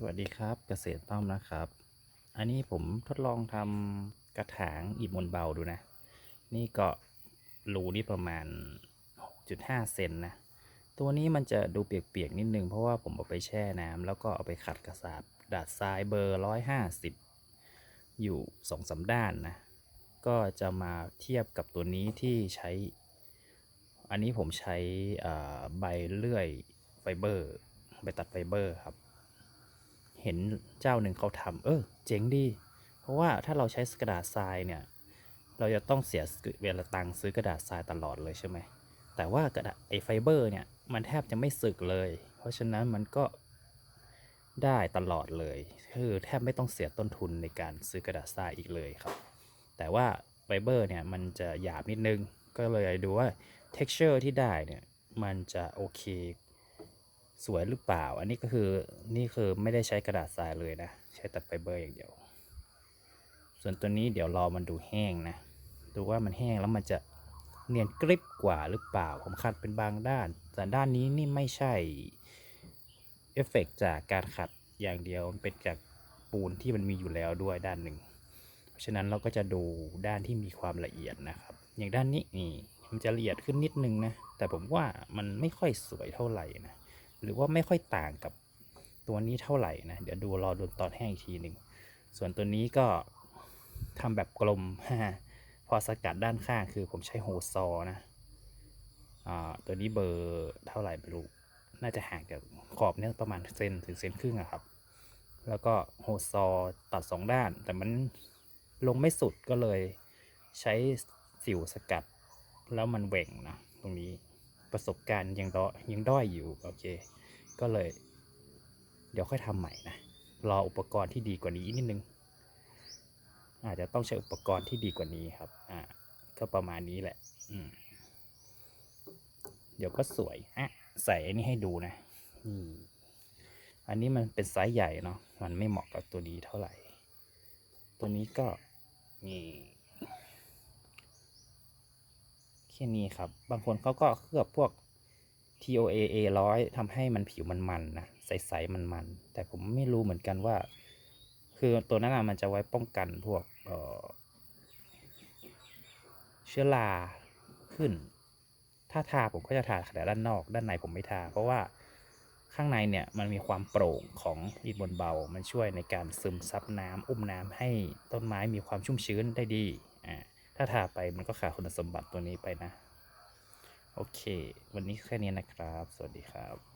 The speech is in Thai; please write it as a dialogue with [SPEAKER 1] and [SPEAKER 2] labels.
[SPEAKER 1] สวัสดีครับเกษตรต้อมนะครับ อันนี้ผมทดลองทำกระถางอิฐมวลเบาดูนะ นี่ก็รูนี่ประมาณ 6.5 เซนนะ ตัวนี้มันจะดูเปียกๆนิดนึง เพราะว่าผมเอาไปแช่น้ำแล้วก็เอาไปขัดกระสาบดาดทรายเบอร์ 150 อยู่สองสาด้านนะ ก็จะมาเทียบกับตัวนี้ที่ใช้ อันนี้ผมใช้ใบเลื่อยไฟเบอร์ ใบตัดไฟเบอร์ครับ เห็นเจ้าหนึ่งเขาทำเออ เจ๋งดี เพราะว่าถ้าเราใช้กระดาษทรายเนี่ย เราจะต้องเสียเวลาตังซื้อกระดาษทรายตลอดเลยใช่ไหม แต่ว่ากระดาษไอไฟเบอร์เนี่ย มันแทบจะไม่สึกเลย เพราะฉะนั้นมันก็ได้ตลอดเลย คือแทบไม่ต้องเสียต้นทุนในการซื้อกระดาษทรายอีกเลยครับ แต่ว่าไฟเบอร์เนี่ยมันจะหยาบนิดนึง ก็เลยดูว่า texture ที่ได้เนี่ย มันจะโอเค สวยหรือเปล่า อันนี้ก็คือนี่คือไม่ได้ใช้กระดาษทรายเลยนะ ใช้ตัดไฟเบอร์อย่างเดียว ส่วนตัวนี้เดี๋ยวรอมันดูแห้งนะ ดูว่ามันแห้งแล้วมันจะเนียนกริบกว่าหรือเปล่าผมขัดเป็นบางด้าน แต่ด้านนี้นี่ไม่ใช่เอฟเฟกต์จากการขัดอย่างเดียวมันเป็นจากปูนที่มันมีอยู่แล้วด้วยด้านหนึ่ง เพราะฉะนั้นเราก็จะดูด้านที่มีความละเอียดนะครับ อย่างด้านนี้นี่มันจะละเอียดขึ้นนิดนึงนะ แต่ผมว่ามันไม่ค่อยสวยเท่าไหร่นะ หรือว่าไม่ค่อยต่างกับตัวนี้เท่าไหร่นะ เดี๋ยวดูรอดูตอนแห้งอีกทีหนึ่ง ส่วนตัวนี้ก็ทำแบบกลม พอสกัดด้านข้างคือผมใช้โฮซอนะตัวนี้เบอร์เท่าไหร่ไม่รู้ น่าจะห่างจากขอบเนี่ยประมาณเซนถึงเซนครึ่งอะครับ แล้วก็โฮซอตัดสองด้าน แต่มันลงไม่สุดก็เลยใช้สิวสกัด แล้วมันแหว่งนะตรงนี้ ประสบการณ์ยังด้อยยังด้อยอยู่โอเค ก็เลย เดี๋ยวค่อยทำใหม่นะ รออุปกรณ์ที่ดีกว่านี้นิดนึง อาจจะต้องใช้อุปกรณ์ที่ดีกว่านี้ครับ อ่า ก็ประมาณนี้แหละ อืม เดี๋ยวก็สวยอะใส่อันนี้ให้ดูนะนี่อันนี้มันเป็นไซส์ใหญ่เนาะ มันไม่เหมาะกับตัวนี้เท่าไหร่ ตัวนี้ก็นี่ แค่นี้ครับ บางคนเขาก็เคลือบพวก TOA A ร้อยทำให้มันผิวมันมันๆนะใสๆมันๆแต่ผมไม่รู้เหมือนกันว่า คือตัวนั้นมันจะไว้ป้องกันพวกเเชื้อราขึ้น ถ้าทาผมก็จะทาแต่ด้านนอก ด้านในผมไม่ทา เพราะว่าข้างในเนี่ยมันมีความโปร่งของอิฐบนเบา มันช่วยในการซึมซับน้ำอุ้มน้ำให้ต้นไม้มีความชุ่มชื้นได้ดี อ่า ถ้าทาไปมันก็ขาดคุณสมบัติตัวนี้ไปนะ โอเค วันนี้แค่นี้นะครับ สวัสดีครับ